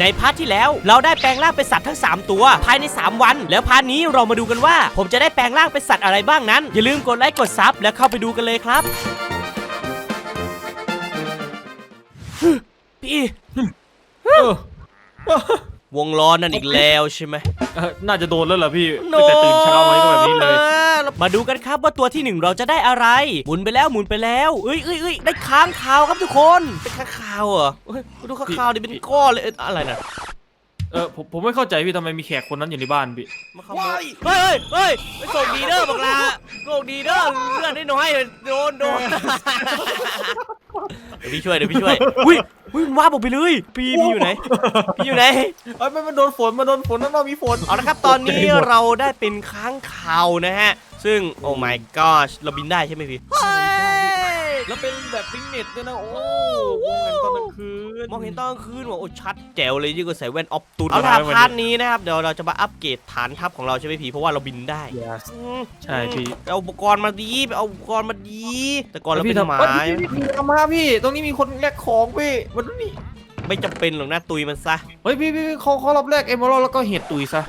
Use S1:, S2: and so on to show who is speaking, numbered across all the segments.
S1: ในพาร์ทที่แล้วเราได้แปลงร่างเป็นสัตว์ทั้ง 3 ตัว ภายใน 3 วัน แล้วพาร์ทนี้เรามาดูกันว่า ผมจะได้แปลงร่างเป็นสัตว์อะไรบ้างนั้น อย่าลืมกดไลค์กดซับแล้วเข้าไปดูกันเลยครับพี่
S2: เออ
S1: วงล้อนั่นอีกแล้วใช่ไหม
S2: เออน่าจะโดนแล้วเหรอพี่ตั้งแต่ตื่นเช้ามาก็แบบนี้เลย
S1: มาดูกันครับว่าตัวที่หนึ่งเราจะได้อะไร หมุนไปแล้วหมุนไปแล้วเอ้ยเอ้ยเอ้ยได้ค้างคาวครับทุกคนเป็นค้างคาวเหรอเฮ้ยดูค้างคาวดิเป็นก้อนเลยเอ้ยอะไรนะ
S2: เออผมผมไม่เข้าใจพี่ทำไมมีแขกคนนั้นอยู่ในบ้านพี่
S1: มาขโมยเฮ้ยเฮ้ยเฮ้ยไปส่งดีเด้อบักลาส่งดีเด้อเลือดได้น้อยโดนโดน เดี๋ยวพี่ช่วยเดี๋ยวพี่ช่วยอุ้ยอุ้ยมันว่าผมไปเลยพี่พี่อยู่ไหนพี่อยู่ไหน
S2: เอ้ยไม่มันโดนฝนมาโดนฝนนั่นเรามีฝน
S1: เอาละครับตอนนี้เราได้เป็นค้างคาวนะฮะ ซึ่งโอ้ my gosh เราบินได้ใช่ไหมพี่
S2: แล้วเป็นแบบปิ้งเน็ตด้วยนะ โอ้มองเห็นตอนกลางคืน
S1: มองเห็นตอนกลางคืนว่าโอ้ชัดแจ๋วเลยยิ่งกว่าใส่แว่นออฟตุน
S2: เอา
S1: เอา
S2: ละ
S1: ละพาร์ทนี้นะครับ เดี๋ยวเราจะมาอัปเกรดฐานทัพของเราใช่ไหมพี่เพราะว่าเราบินได้
S2: Yes
S1: อืม
S2: ใช่พี่
S1: ไปเอาอุปกรณ์มาดีไปเอาอุปกรณ์มาดี แต่ก่อนเรา
S2: พี่
S1: เป็นหมา
S2: เอ้ยพี่พี่พี่ทำมาพี่ ตรงนี้มีคนแลกของพี่มันนี่
S1: ไม่จำเป็นหรอกนะตุยมันซะ
S2: เฮ้ยพี่พี่พี่เขาเขารับแลกเอมเมอรัลแล้วก็เห็ดตุยซะ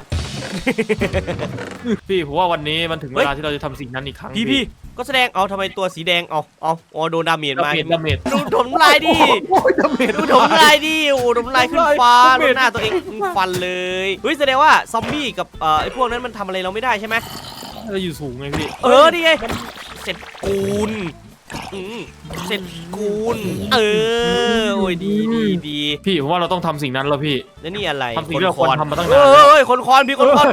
S2: พี่ผมว่าวันนี้มันถึงเวลาที่เราจะทำสิ่งนั้นอีกครั้ง
S1: พี่พี่ ก็แสดงเอาทำไมตัวสีแดงเอาเอาอ๋อโดนดาเมจ
S2: ดา
S1: มา
S2: เมจดาเมจ
S1: ดูถมลายดิ
S2: โอ้ยดาเมจ
S1: ดูถมลายดิโอ้ถมลายขึ้นฟ้า
S2: ดาเมจ
S1: หน้าตัวเองฟันเลยเฮ้ยแสดงว่าซอมบี้กับเอ่อไอ้พวกนั้นมันทำอะไรเราไม่ได้ใช่ไหม
S2: เราอยู่สูงไงพี่
S1: เออนี่ไงเสร็จกูลอืมเสร็จกูลเออโอ้ยดีดีดี
S2: พี่ผมว่าเราต้องทำสิ่งนั้นแล้วพี่
S1: แล้วนี่อะไร
S2: ทำสิ่งที่เราควรทำมาตั้ง
S1: เอนา
S2: นแล้ว
S1: อเฮ้ยคนคอนพี่คนคอน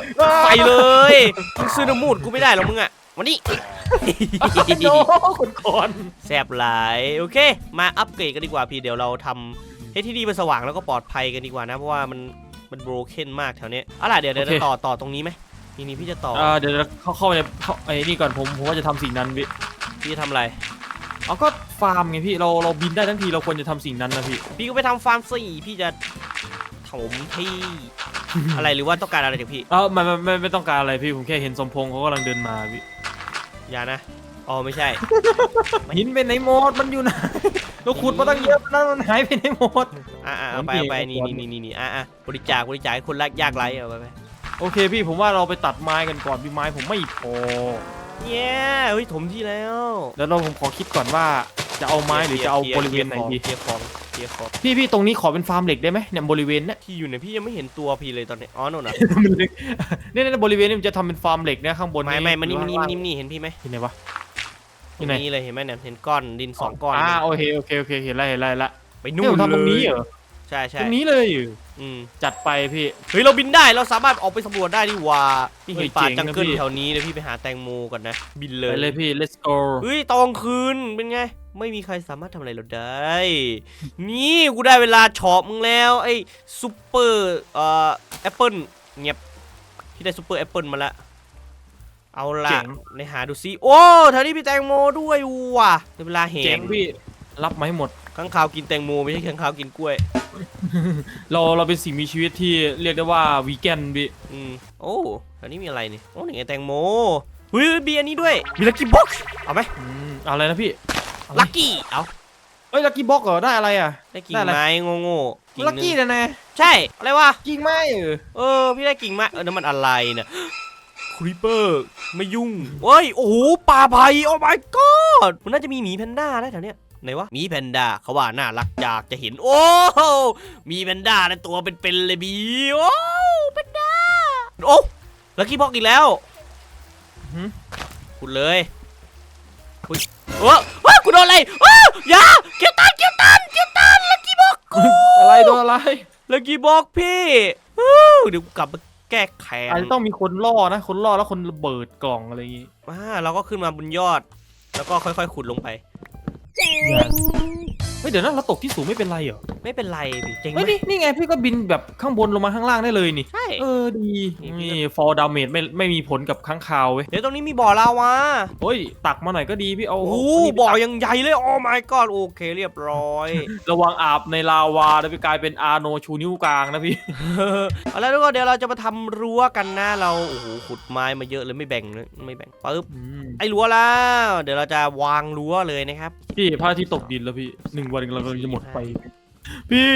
S1: ใส่เลยมึงซื้อน้ำมูดกูไม่ได้หรอกมึงอะวันนี้
S2: โน้คนก่อน
S1: แซบหลายโอเค มาอัปเกรดกันดีกว่าพี่เดี๋ยวเราทำให้ที่ดีมันสว่างแล้วก็ปลอดภัยกันดีกว่านะเพราะว่ามันมันโบรเคนมากแถวเนี้ยเอาล่ะเดี๋ยวเดี๋ยวต่อต่อตรงนี้ไหมนี่นี่พี่จะต่อ
S2: อ่าเดี๋ยวเข้าเข้าไปในเข้าไอ้นี่ก่อนผมผมว่าจะทำสิ่งนั้นพี่
S1: พี่จะทำอะไร
S2: เอาก็ฟาร์มไงพี่เราเราบินได้ทั้งทีเราควรจะทำสิ่งนั้นนะพี่
S1: พี่ก็ไปทำฟาร์มสี่พี่จะถมที่ อะไรหรือว่าต้องการอะไรจากพี่
S2: เออไม่ไม่ไม่ไม่ต้องการอะไรพี่ผมแค่เห็นสมพงษ์เขากำลังเดินมาพี่
S1: อย่านะอ๋อไม่ใช่
S2: หินเป็นไหนหมดมันอยู่ไหนเราขุดมาตั้งเยอะแล้วมันหายไปไหนหมด
S1: อ่าเอาไป
S2: พี่
S1: เอาไป
S2: เอา
S1: นี่
S2: ก่อน
S1: นี่นี่นี่อ่าอะบริจาคบริจาคให้คนยากไร้เอาไปไป
S2: โอเคพี่ผมว่าเราไปตัดไม้กันก่อนพี่ไม้ผมไม่พอ
S1: เย้เฮ้ยถมที่แล้ว
S2: แล้วเราผมขอคิดก่อนว่า จะเอาไม้หรือจะเอาบริเวณไหนดี
S1: เคลียร์ของเคลียร์ของ
S2: พี่พี่ตรงนี้ขอเป็นฟาร์มเหล็กได้ไหมเนี่ยบริเวณเนี้ย
S1: ที่อยู่เนี่ยพี่ยังไม่เห็นตัวพี่เลยตอนนี้อ๋อโน่นน่ะ
S2: เนี่ยเนี่ยบริเวณนี้มันจะทำเป็นฟาร์มเหล็กนะข้างบน
S1: ไม่ไม่มันนี่มันนี่มันนี่มันนี่เห็นพี่ไหม
S2: เห็นไหนวะ
S1: ตรงนี้เลยเห็นไหมเนี่ยเห็นก้อนดินสองก้อน
S2: อ่า
S1: เนี่ย
S2: โอเคโอเคโอเคเห็นแล้วเห็นแล้วเห็นแล้ว
S1: ไป
S2: นี่
S1: นู่
S2: ผม
S1: น
S2: ทำตรงนี้เหรอ
S1: ใช่ใช่
S2: ตรงนี้เลยเหรอ
S1: อืม
S2: จัดไปพี่
S1: เฮ้ยเราบินได้เราสามารถออกไปสำรวจได้ดีหว่าพี่
S2: เฮ้
S1: เห็
S2: ย
S1: นป่า
S2: เจ๋งนะ
S1: จังเกิล
S2: พี่
S1: แถวนี้เดี๋ยวพี่ไปหาแตงโมก่อนนะ บินเล
S2: ไป
S1: ย
S2: เลยพี่ let's go
S1: เฮ้ยตอนกลางคืนเป็นไง ไม่มีใครสามารถทำอะไรเราได้ นี่กูได้เวลาเฉาะมึงแล้วไอ้ซูเปอร์เอ่อแอปเปิลเงียบพี่ได้ซูเปอร์แอปเปิลมาละเอา
S2: เจ๋
S1: ละ
S2: ง
S1: ในหาดูซิโอ้แถวนี้มีแตงโมด้วยว่ะได้เวลาแห
S2: เจ๋ง
S1: ม
S2: พี่รับมาให้หมด
S1: ข้างข่าวกินแตงโมไม่ใช่ข้างข่าวกินกล้วย
S2: เราเราเป็นสิ่งมีชีวิตที่เรียกได้ว่าวีแกนพี่
S1: อืมโอ้แถวนี้มีอะไรนี่โอ้นี่ไงแตงโมเฮ้ยมีอันนี้ด้วยมีลักกี้บ็อกเอาไหม
S2: อืมอะไรนะพี่
S1: ลักกี้เอา
S2: เอ้ยลักกี้บ็อกเหรอได้อะไรอะ
S1: ได้กิ่ง
S2: ได้อะไร
S1: ไม้โง่ๆกิ่งห
S2: ลัก
S1: นึ่
S2: กี้
S1: ง
S2: นะนะ
S1: ใช่อะไรวะ
S2: กิ่งไม้เออ
S1: เออพี่ได้กิ่งไม้เออนั่นมันอะไรเนี่ยครีเปอร์ไม่ยุ่งเฮ้ยโอ้โหป่าไผ่โอ้ my god มันน่าจะมีหมีแพนด้านะแถวเนี้ยไหนวะหมีแพนด้าเขาว่าน่ารักอยากจะเห็นโอ้หมีแพนด้าในตัวเป็นๆเลยบีโอ้แพนด้าโอ้ลักกี้บ็อกอีกแล้ว
S2: หืม
S1: ขุดเลยอุ้ย เออว้ากูโดนอะไรอ้าอย่าเกียวตันเกียวตันเกียวตันลักกี้บ็อกกู
S2: อะไรโดนอะไร
S1: ลักกี้บ็อกพี่ฮู้เดี๋ยวกูกลับมาแก้แค้น
S2: อาจจะต้องมีคนล่อนะ คนล่อแล้วคนระเบิดกล่องอะไรอย่างงี้
S1: อ่าเราก็ขึ้นมาบนยอด แล้วก็ค่อยๆขุดลงไป
S2: เฮ้ยเดี๋ยวนะเราตกที่สูงไม่เป็นไรเหรอ
S1: ไม่เป็นไรพี่เจ๋งไหม
S2: เฮ้ยนี่นี่ไงพี่ก็บินแบบข้างบนลงมาข้างล่างได้เลยนี่
S1: ใช่
S2: เออดี
S1: นี่
S2: นี่ฟอร์ดาเมจไม่ไม่มีผลกับข้างคาวเว้ย
S1: เดี๋ยวตรงนี้มีบ่อลาวา
S2: เฮ้ยตักมาหน่อยก็ดีพี่เอา
S1: โอ้โห
S2: เอานี่ไป
S1: บ่อ
S2: ตัก
S1: ยังใหญ่เลยโอ้ my god โอเคเรียบร้อย
S2: ระวังอาบในลาวาแล้วไปกลายเป็นอาโนชูนิ้วกลางนะพี่
S1: เอาละทุกคนเดี๋ยวเราจะมาทำรั้วกันนะเราโอ้โหขุดไม้มาเยอะเลยไม่แบ่งเลยไม่แบ่งปึ๊บไอ้รั้วแล้ว เดี๋ยวเราจะวางรั้วเลยนะครับ
S2: พี่พระอาทิตย์ตกดินแล้วพี่หนึ่งวันเราก็จะหมดไป พี่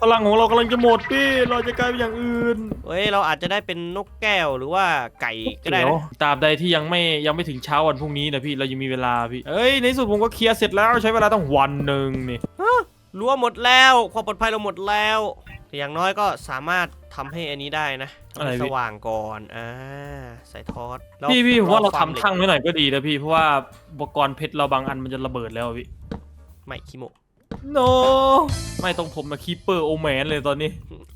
S2: พลังของเรากำลังจะหมดพี่ เราจะกลายเป็นอย่างอื่น
S1: เฮ้ยเราอาจจะได้เป็นนกแก้วหรือว่าไก่ก็ได้
S2: เดี๋ยว
S1: นะ
S2: ตราบใดที่ยังไม่ยังไม่ถึงเช้าวันพรุ่งนี้นะพี่เรายังมีเวลาพี่เอ้ยในที่สุดผมก็เคลียร์เสร็จแล้วใช้เวลาต้องวันหนึ่งนี่
S1: รั้วหมดแล้วความปลอดภัยเราหมดแล้วแต่อย่างน้อยก็สามารถทำให้อันนี้ได้นะ
S2: อะไร
S1: ให้
S2: พี่
S1: สว่างก่อนอ่าใส่ทอสแล้ว
S2: พี่พี่ผมว่าเรา
S1: ฟ
S2: ทำ
S1: หล็ก
S2: ทั้งไว้หน่อยก็ดีนะพี่เพราะว่าอุปกรณ์เพชรเราบางอันมันจะระเบิดแล้วอะพี่
S1: ไม่คิโม
S2: no ไม่ต้องผมมาคีเปอร์โอแมนเลยตอนนี้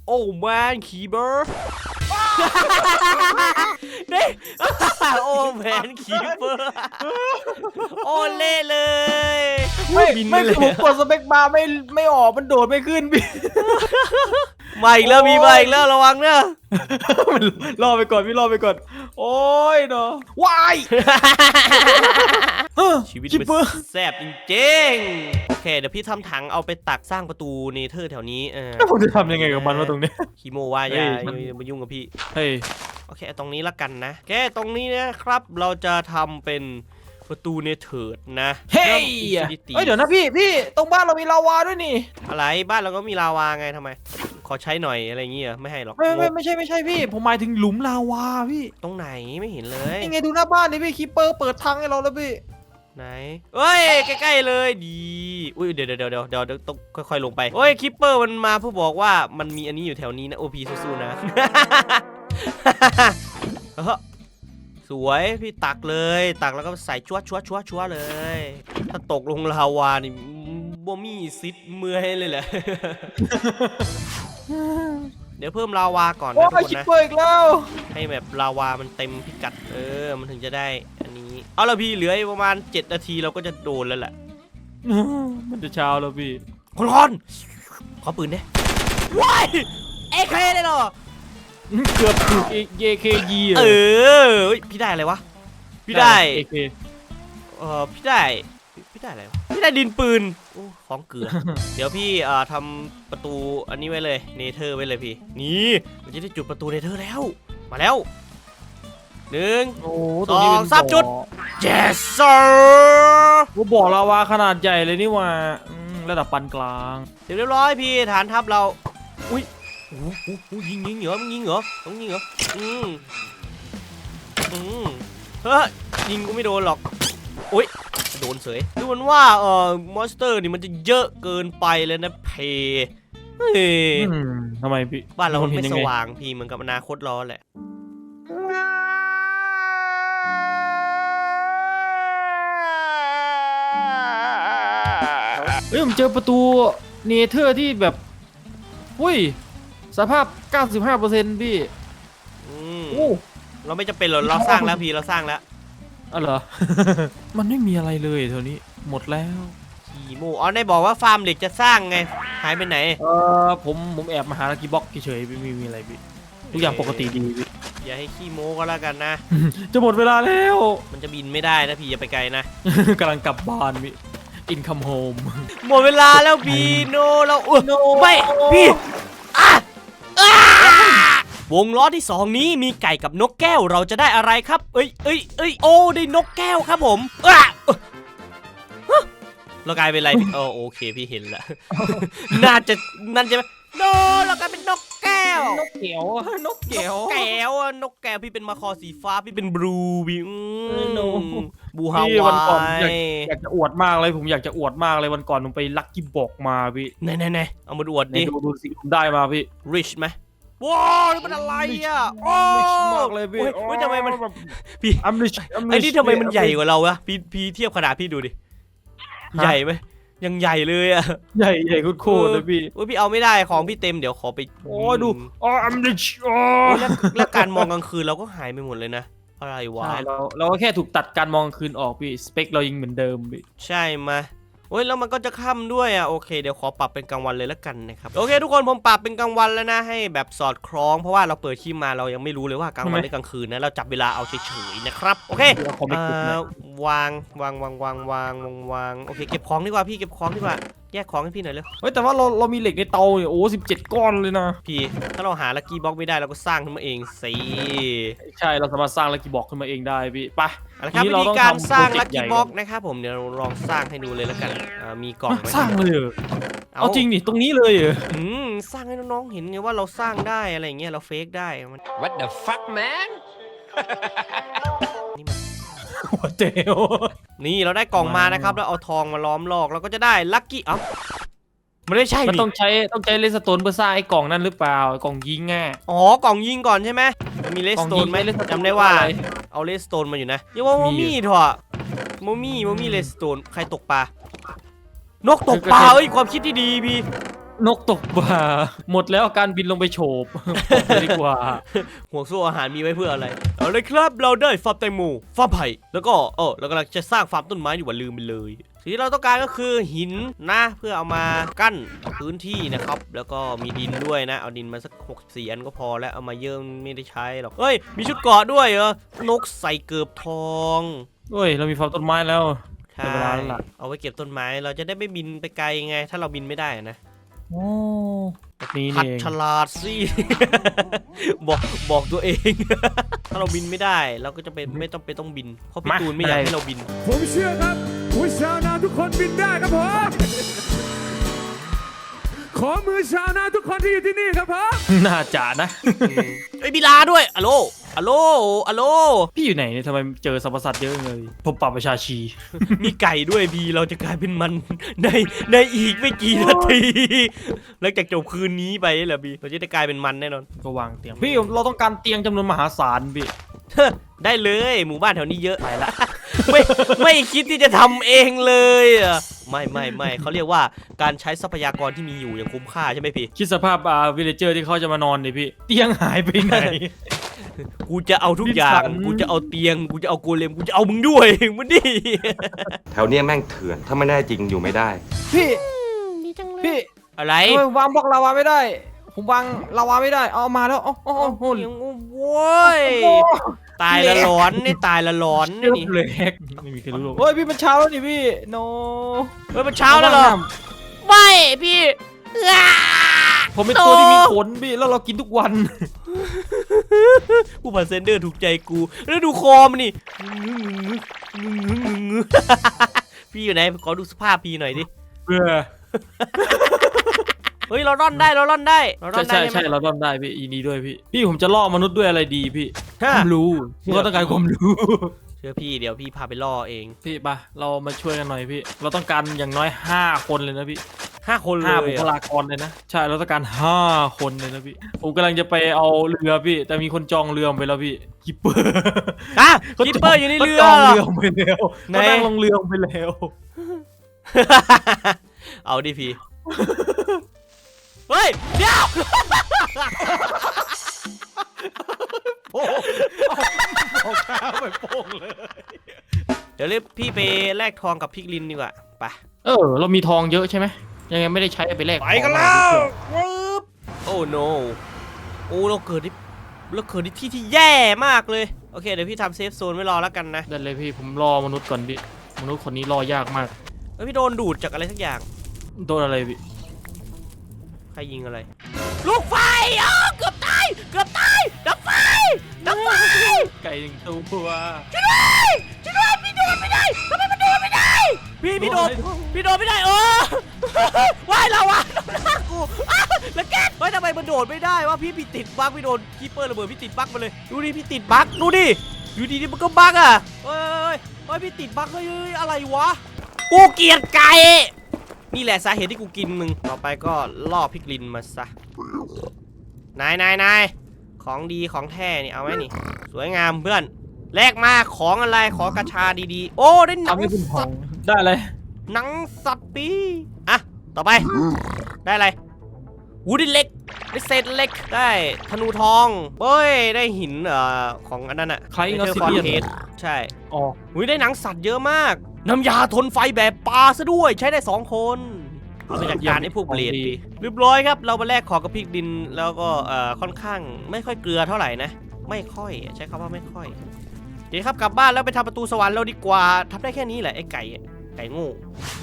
S1: โอ้แมนคีเบอร์เด้โอ้แมนคีเบอร์โอ้เละเลย
S2: ไม่
S1: บิน
S2: ไม่
S1: เล
S2: คือยผมกดสเปคบาร์ไม่ไม่ออกมันโดดไม่ขึ้นพี่
S1: มาอีกแล้วมีมาอีกแล้วระวังเนอะ
S2: มันรอไปก่อนพี่รอไปก่อน โอ้ยเนาะวาย
S1: ชีวิต
S2: คิป
S1: มัน
S2: เปอร์
S1: แซ่บจริงๆโอเคเดี๋ยวพี่ทำถังเอาไปตักสร้างประตูเนเธอร์แถวนี้เออ
S2: ผมจะทำยังไงกับมันวะตรงนี้
S1: คีโมว่าอย่า
S2: เฮ้ยมัน
S1: อย่ามายุ่งกับพี่
S2: เฮ้ย
S1: โอเคเอาตรงนี้ละกันนะโอเคตรงนี้นะครับเราจะทำเป็นประตูเนเธอร์นะ
S2: เฮ้ย
S1: ริ่ม Infinity
S2: เฮ้ยเดี๋ยวนะพี่พี่ตรงบ้านเรามีลาวาด้วยนี่
S1: อะไรบ้านเราก็มีลาวาไงทำไม ขอใช้หน่อยอะไรอย่างเงี้ยไม่ให้หรอก
S2: ไม่ไม่
S1: งก
S2: ไม่ใช่ไม่ใช่พี่ ผมหมายถึงหลุมลาวาพี่
S1: ตรงไหนไม่เห็นเลย
S2: ยังไงดูหน้าบ้านนี่พี่คีเปอร์เปิดทางให้เราแล้วพี่
S1: ไหนเอ้ยใกล้ๆเลยดีอุ้ยเดี๋ยวเดี๋ยวเดี๋ยวเดี๋ยวเดี๋ยวต้องค่อยๆลงไปโอ้ยคิปเปอร์มันมาเพื่อบอกว่ามันมีอันนี้อยู่แถวนี้นะโอพีสู้ๆนะเออสวยพี่ตักเลย ตักแล้วก็ใส่ชัวชัวชัวชัวเลย ถ้าตกลงลาวานี่บ่มีซิดเมื่อยเลยแหละ เดี๋ยวเพิ่มลาวาก่อน
S2: โอ้
S1: นะทุก
S2: ย
S1: คน
S2: คี
S1: นะ
S2: เปอร์อีกแล้ว
S1: ให้แบบลาวามันเต็มพิกัด เออ มันถึงจะได้อันนี้เอาละพี่เหลืออีกประมาณ 7 นาทีเราก็จะโดนแล้วแหละ
S2: มันจะเช้าแล้วพี่
S1: คนร้อนขอปืนดิว้ายเอเคเลยเหรอ
S2: เกือบถูกเยเคยี
S1: เออเฮ้ยพี่ได้อะไรวะพี่ได้
S2: เอเค
S1: เออพี่ได้พี่ ได้อะไรวะพี่ได้ดินปืนโอ้ของเกลือ เดี๋ยวพี่เอ่อทำประตูอันนี้ไว้เลย เนเธอร์ไว้เลยพี่ นี่เราจะได้จุดประตูเนเธอร์แล้ว มาแล้วหนึ่ง
S2: โอ้ตรงนี้เป็น
S1: สองสามจุด
S2: บ่อ
S1: yes sir
S2: ว่าบ่อลาวาขนาดใหญ่เลยนี่หว่าอืมระดับปานกลาง
S1: เสร็จเรียบร้อยพี่ฐานทัพเรา อุ้ยโอ้โหโอ้โหยิงยิงเหรอมึงยิงเหรอต้องยิงเหรออืมอืมเฮ้ยยิงกูไม่โดนหรอก อุ้ยโดนเสยดูเหมันว่าเอ่อมอนสเตอร์นี่มันจะเยอะเกินไปเลยนะเพเฮ้ย
S2: อืมทำไมพี่
S1: บ้านเรามัน
S2: ห็
S1: ไม่
S2: ยัง
S1: ส
S2: ง
S1: ว่างพี่เหมือนกับอนาคตเราแหละ
S2: เฮ้ยผมเจอประตูเนเธอร์ที่แบบอุ้ย สภาพ 95%พี่
S1: อืม
S2: โอ้
S1: เราไม่จำเป็นหรอกเราสร้างแล้วพี่เราสร้างแล้ว
S2: อะเหรอ มันไม่มีอะไรเลยเท่านี้หมดแล้ว
S1: ขี่โมอ๋อได้บอกว่าฟาร์มเหล็กจะสร้างไง หายไปไหน
S2: เออผมผมแอบมาหาลักกี้บ็อกเฉยๆไม่มีมีอะไรพี่ทุกอย่างปกติดีพี่
S1: อย่าให้ขี้โม้ก็แล้วกันนะ
S2: จะหมดเวลาแล้ว
S1: มันจะบินไม่ได้นะพี่อย่าไปไกลนะ
S2: กำลังกลับบ้านพี่ income home
S1: หมดเวลาแล้วพี่โนเราเออไม่พี่อะอ่า วงล้อที่สองนี้มีไก่กับนกแก้วเราจะได้อะไรครับ เอ้ยเอ้ยเอ้ยโอ้ได้นกแก้วครับผมอะเอ้ยฮะเรากลายเป็นอะไรพี่โอโอเคพี่เห็นแล้วน่าจะนั่นใช่ไหมโนเรากลายเป็นนกแก้ว
S2: นกเขียวนกเขียว
S1: นกแก้วอะนกแก้วพี่เป็นมาคอสีฟ้าพี่เป็นบลูพี่อื
S2: เออโน
S1: มบูฮา
S2: พี่วันก่อน
S1: วา
S2: อยาก
S1: ย
S2: อยากจะอวดมากเลยผมอยากจะอวดมากเลยวันก่อนผมไปลักกี้บอกมาพี่
S1: ไหนไหนไหนเอามาดูอวด
S2: นี่
S1: ดิ
S2: ดูดูสิผมได้มาพี่
S1: rich ไหม ว้าวนี่มันอะไรอะโอ้
S2: Rich มากเลยพี่
S1: โอ้เฮ้ยทำไมมันพี่
S2: อัมริช
S1: ไอ้นี่ทำไมมันใหญ่กว่าเราอะพี่พี่เทียบขนาดพี่ดูดิ
S2: ฮะ
S1: ใหญ่ไหมยังใหญ่เลยอะ
S2: ใหญ่ใหญ่โคตรๆเลยพี่
S1: โอ้ยพี่เอาไม่ได้ของพี่เต็มเดี๋ยวขอไป
S2: โอ้ยดูอ๋ออัมริชอ๋อ
S1: โอ้ยแล้วแล้วการมองกลางคืนเราก็หายไปหมดเลยนะอะไรวะ
S2: ใช่เราเราก็แค่ถูกตัดการมองคืนออกพี่สเปคเรายังเหมือนเดิมพี่
S1: ใช่ไหม โอ้ยแล้วมันก็จะค่ำด้วยอะโอเคเดี๋ยวขอปรับเป็นกลางวันเลยละกันนะครับโอเค ทุกคนผมปรับเป็นกลางวันแล้วนะให้แบบสอดคล้อง เพราะว่าเราเปิดคลิปมาเรายังไม่รู้เลยว่ากลางวันหรือกลางคืนนะเราจับเวลาเอาเฉยๆนะครับโอเค
S2: เดี๋ยวผมไป
S1: เอ่
S2: กดนะ
S1: อวางวางวางวางวางวางวางโอเคเก็บของดีกว่าพี่เก็บของดีกว่า แยกของให้พี่หน่อยเร็ว
S2: เฮ้ยแต่ว่าเราเรามีเหล็กในเตาเนี่ยโอ้สิบเจ็ดก้อนเลยนะ
S1: พี่ ถ้าเราหาลักกี้บ็อกไม่ได้เราก็สร้างขึ้นมาเองสิ
S2: ใช่เราสามารถสร้างลักกี้บอกขึ้นมาเองได้พี่ไป
S1: เอาละครับ
S2: ทีนี้
S1: วิ
S2: เรา
S1: ธี
S2: ต้อง
S1: การ
S2: ทำ
S1: สร้าง
S2: โปรเจ
S1: ลั
S2: ก
S1: ก
S2: ต์ใหญ่
S1: กี้บ็อกนะครับผมเดี๋ยวเราลองสร้างให้ดูเลยแล้วกันเอ่อมีกล่องไหม
S2: สร้างเลยเหรอเอาจริงดิตรงนี้เลยเหรอ
S1: อืมสร้างให้น้องๆเห็นไงว่าเราสร้างได้อะไรอย่างเงี้ยเราเฟกได้มัน
S3: What the fuck man
S1: นี่มัน
S2: หัวเจล
S1: นี่เราได้กล่องมา
S2: ว้าว
S1: นะครับ แล้วเอาทองมาล้อมรอกเราก็จะได้ลัคกี้เอ้ามันไม่ใช่
S2: มัน
S1: นี่
S2: ต้องใช้ต้องใช้เลสโตนเพื่อสร้างไอ้กล่องนั่นหรือเปล่าไอ้กล่องยิงอะ
S1: อ๋อกล่องยิงก่อนใช่ไหมมีเลส
S2: กล่อง
S1: โต
S2: ยิ
S1: น
S2: ง
S1: ไหม
S2: เลสโตน
S1: จำได้ว่า
S2: อะไร
S1: เอาเลสโตนมาอยู่นะอย่าว่าโม
S2: มี
S1: มี่
S2: อยู่
S1: เถอะโมมี่โมมี่เลสโตนใครตกปลานกตกปลาเอ้ยความคิดที่ดีพี่
S2: นกตกปลาหมดแล้วการบินลงไปโฉบบอกเลยดีกว่า
S1: ห่วงโซ่อาหารมีไว้เพื่ออะไร เอาเลยครับ เราได้ฟาร์มแตงโมฟาร์มไผ่แล้วก็เออเรากำลังจะสร้างฟาร์มต้นไม้อยู่ว่าลืมไปเลยสิ่งที่เราต้องการก็คือหินนะ เพื่อเอามากั้นพื้นที่นะครับ แล้วก็มีดินด้วยนะ เอาดินมาสัก64อันก็พอแล้วเอามาเยอะไม่ได้ใช้หรอกเฮ้ย มีชุดเกราะด้วยเหรอนกใส่เกือบทอง
S2: เฮ้ย เรามีฟาร์มต้นไม้แล้ว
S1: ใช่
S2: ได้เวลาแล้วล่ะ
S1: เอาไว้เก็บต้นไม้เราจะได้ไม่บินไปไกลไง ถ้าเราบินไม่ได้นะ
S2: โอ้แบบนี้
S1: หัด
S2: นี่เอง
S1: ฉลาดสิ บอกบอกตัวเอง ถ้าเราบินไม่ได้เราก็จะเป็นไม่ต้องไปต้องบิน เพราะพี่ตูนไม่อยากให้เราบิน
S4: ผมเชื่อครับว่าชาวนาทุกคนบินได้ครับผมขอมือชาวนาทุกคนที่อยู่ที่นี่ครับผม
S2: น่าจะนะ
S1: ไอ้ยมีลาด้วยอะโล อะโลอะโล
S2: พี่อยู่ไหนเนี่ยทำไมเจอสรรพสัตว์เยอะเลยผมปรับประชาชี
S1: มีไก่ด้วยพี่เราจะกลายเป็นมันในในอีกไม่กี่นาทีหลังจากจบคืนนี้ไปแหละพี่เราจะได้กลายเป็นมันแน่นอน
S2: ก็วางเตียงพี่เราต้องการเตียงจำนวนมหาศาลพี่
S1: ได้เลยหมู่บ้านแถวนี้เยอะไปละไม่ไม่คิดที่จะทำเองเลยอะไม่ไม่ไม่เขาเรียกว่าการใช้ทรัพยากรที่มีอยู่อย่างคุ้มค่าใช่ไหมพี่
S2: คิดสภาพอ่าวิลเลเจอร์ที่เขาจะมานอนดิพี่ เตียงหายไปไหน
S1: กูจะเอาทุกอย่าง
S2: ดิฉัน
S1: กูจะเอาเตียง กูจะเอาโกเลม กูจะเอามึงด้วยมันดิ
S5: แถวเนี้ยแม่งเถื่อน ถ้าไม่ได้จริงอยู่ไม่ได้
S2: พี่
S1: ดีจังเลย
S2: พี่
S1: อะไร
S2: ทำไมวางบล็อกลาวาไม่ได้ ผมวางลาวาไม่ได้เอามาแล้วเอ๋อาเอาเอา
S1: โว้ย ตายละร้อนนี่ตายละร้อน
S2: เลื
S1: นี่
S2: อกเล็กไม่มีใครรู้หรอกเฮ้ยพี่มันเช้าแล้วนี่พี่โน
S1: เฮ้ยมันเช้าแล้วเหรอ ไม่พี่อ้า
S2: ผมเป็นตัวที่มีขนพี่แล้วเรากินทุกวัน
S1: ผู้พันเซนเดอร์ถูกใจกู แล้วดูคอมันนี่พี่อยู่ไหน ขอดูสภาพพี่หน่อยดิ
S2: เบื่อ
S1: เฮ้ย เราร่อนได้ เราร่อนได้ เราร่
S2: ใช่
S1: อนได้
S2: ใช่
S1: ไหม
S2: ใช่เราต้องได้พี่ยินดีด้วยพี่ พี่ผมจะล่อมนุษย์ด้วยอะไรดีพี่
S1: ฮะ
S2: ความรู้ผมก็ต้องการความรู้
S1: เชื่อพี่เดี๋ยวพี่พาไปล่อเอง
S2: พี่ปะเรามาช่วยกันหน่อยพี่ เราต้องการอย่างน้อย5คนเลยนะพี่
S1: ห้าคนเล
S2: ห้ายบุค
S1: อะ
S2: ลากรเลยนะใช่เราต้องการ5คนเลยนะพี่ผมกำลังจะไปเอาเรือพี่ แต่มีคนจองเรือไปแล้วพี่คิปเปอร์
S1: อะคิปเปอร์อยู่ในเรือ
S2: จอง
S1: เหรอ
S2: เรือไปแล้ว
S1: ไหน
S2: เขานั่งลงเรือไปแล้ว
S1: เอาดิพี่ เฮ้ยเดี๋ยว
S2: บอกข้าไปโป่งเลย
S1: เดี๋ยวเรียกพี่ไปแลกทองกับพิกลินดีกว่าไป
S2: เออ เรามีทองเยอะใช่ไหมยังไงไม่ได้ใช้เอาไปแลก
S1: ไปกันแล้วปึ๊บโอ้ no โอ้เราเกิดที่เราเกิดที่ที่ที่แย่มากเลย โอเค เดี๋ยวพี่ทำเซฟโซนไว้รอแล้วกันนะ
S2: ได้เลยพี่ผมรอมนุษย์ก่อนพี่มนุษย์คนนี้รอยากมาก
S1: เฮ้ยพี่โดนดูดจากอะไรสักอย่าง
S2: โดนอะไรพี่
S1: ใครยิงอะไร ลูกไฟอ๋อเกือบตาย เกือบตาย ดับไฟ ดับ ไฟ
S2: ไก่หนึ่งตัว
S1: ช่วยด้วยช่วยด้วยพี่โดนไม่ได้ทำไมมันโดนไม่ได้ พี่พี่โดนพี่โดนไม่ได้เออว่ายเราวะหน้ากูอ้าวแล้วแกเฮ้ยทำไมมันโดดไม่ได้วะพี่พี่ติดบั๊กพี่โดนคีเปอร์ระเบิดพี่ติดบั๊กมาเลยดูดิพี่ติดบั๊กดูดิอยู่ดีๆมันก็บั๊กอะเฮ้ยเฮ้ยพี่ติดบั๊กเฮ้ยเฮ้ยอะไรวะกูเกลียดไก่นี่แหละสาเหตุที่กูกินมึงต่อไปก็ล่อพริกลินมาซะนายนายนาย ของดีของแท้นี่เอาไหมนี่ สวยงามเพื่อนแลกมาของอะไรขอกระชาดีๆ โอ้ได้หนั
S2: ทำ
S1: ง
S2: ให้คุณท
S1: สั
S2: อ
S1: ต
S2: ง
S1: ว์
S2: ได้เลย
S1: หนังสัตว์ปีอะต่อไป ได้อะไรวูดดี้เหล็กได้เศษเหล็กได้ธนูทองเฮ้ยได้หินเอ่อของอันนั้นอะ
S2: ใคร
S1: เท
S2: เงา
S1: อร์
S2: สิ
S1: ฟอน
S2: เลียน
S1: เทสใช่
S2: อ๋อ
S1: หุยได้หนังสัตว์เยอะมาก น้ำยาทนไฟแบบปลาซะด้วยใช้ได้สองคน เอาไปจัดการไอ้พวกเบลดดิเรียบร้อยครับ เรามาแลกของกับพริกดินแล้วก็เอ่อค่อนข้างไม่ค่อยเกลือเท่าไหร่นะ ไม่ค่อยใช้คำว่าไม่ค่อยเดี๋ยวครับกลับบ้านแล้วไปทำประตูสวรรค์เราดีกว่าทำได้แค่นี้แหละไอ้ไก่อะไก่โงู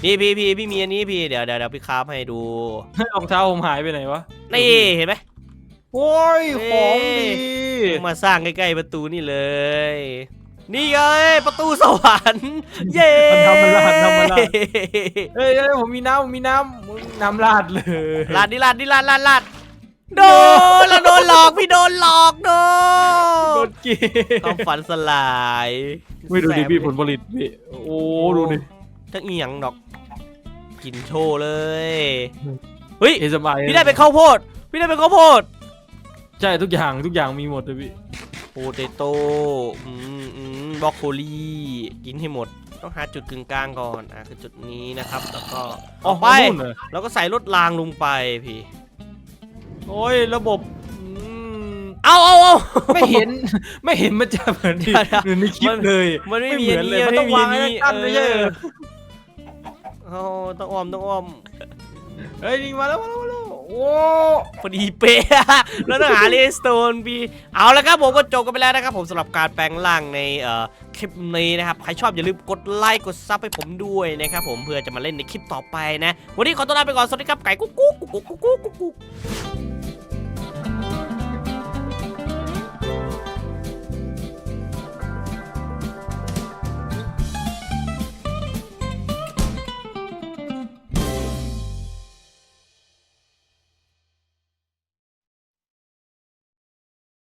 S1: นี่พี่พี่พี่มีอันนี้พี่เดี๋ยวเดี๋ยวเดี๋ยวพี่คราฟให้ดู
S2: รองเท้าผมหายไปไหนวะ
S1: นี่เห็นไหม
S2: โอ้ย
S1: เอ้ย
S2: ของดี
S1: มาสร้างใกล้ๆประตูนี่เลย นี่ไงประตูสวรรค์ เย้
S2: มันทำมันลาดทำมันลาดเฮ้ยเฮ้ยผมมีน้ำผมมีน้ำมึงน้ำราดเลย
S1: ลาดดิลาดดิลาดลาดลาดโดนเราโดนหลอกพี่โดนหลอกโด
S2: โด
S1: น
S2: นเกย์
S1: ต้องฝันสลาย
S2: ไม่ดูดิพี่ผลผลิตพี่โอ้ดูดิ
S1: ทั้งเอียงดอก กินโชว์เลยเฮ้ย
S2: เอสมาย
S1: พี่ได้เป็นข้าวโพด พี่ได้เป็นข้าวโพด
S2: ใช่ทุกอย่างทุกอย่างมีหมดเลยพี่
S1: โปเตโต้อืมอืมบรอกโคลีกินให้หมด ต้องหาจุดกึ่งกลางก่อน อะคือจุดนี้นะครับ แล้วก็ออกไป
S2: นู่นเลย
S1: แล้วก็ใส่รถรางลงไปพี่
S2: โอ้ยระบบอืม
S1: เอาเอาเอา
S2: ไม่เห็น ไม่เห็นมันจะเหมือนที่
S1: เดี๋ยว
S2: เหมือนในคลิปเลย
S1: มันไม่มี
S2: เหมื
S1: อั
S2: อน
S1: น
S2: เล
S1: นี้
S2: ยมันต้องวาง
S1: ไไว้
S2: กั้นไม่ใช่เหรอ
S1: เอาต้องอ้อมต้องอ้อม
S2: เฮ้ยนี่มาแล้วมาแล้วมาแล้วโอ้
S1: พอดีเป๊ะแล้วต้องหาเลสโตนพีเอาละครับผมก็จบกันไปแล้วนะครับผมสำหรับการแปลงร่างในเอ่อคลิปนี้นะครับ ใครชอบอย่าลืมกดไลค์กดซับให้ผมด้วยนะครับผมเพื่อจะมาเล่นในคลิปต่อไปนะ วันนี้ขอตัวลาไปก่อนสวัสดีครับไก่กุ๊กกุ๊กกุ๊กกุ๊กกุ๊กกุ๊ก